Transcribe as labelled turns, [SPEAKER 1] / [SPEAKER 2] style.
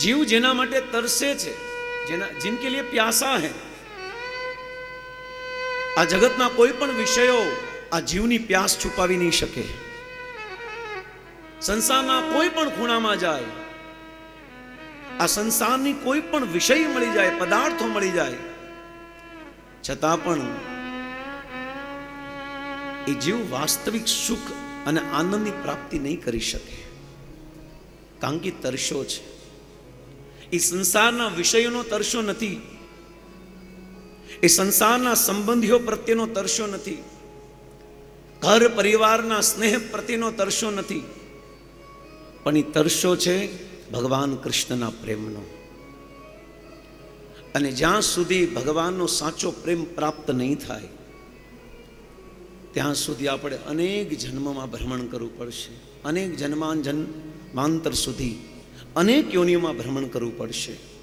[SPEAKER 1] જીવ જેના માટે તરસે છે, જેના જિનકે લીધે પ્યાસા હે. આ જગતના કોઈ પણ વિષયો આ જીવની પ્યાસ છુપાવી નહીં શકે. સંસારના કોઈ પણ ખૂણામાં જાય, આ સંસારની કોઈ પણ વિષય મળી જાય, પદાર્થો મળી જાય, છતાં પણ એ જીવ વાસ્તવિક સુખ અને આનંદની પ્રાપ્તિ નહીં કરી શકે. કારણ કે તરસો છે. એ સંસારના વિષયોનો તરશો નથી. એ સંસારના સંબંધીઓ પ્રત્યેનો તરશો નથી. ઘર પરિવારના સ્નેહ પ્રત્યેનો તરશો નથી. પણ એ તરશો છે ભગવાન કૃષ્ણના પ્રેમનો. અને જ્યાં સુધી ભગવાનનો સાચો પ્રેમ પ્રાપ્ત નહીં થાય, ત્યાં સુધી આપણે અનેક જન્મમાં ભ્રમણ કરવું પડશે. અનેક જન્માન માંતર સુધી અનેક યોનિઓમાં ભ્રમણ કરવું પડશે.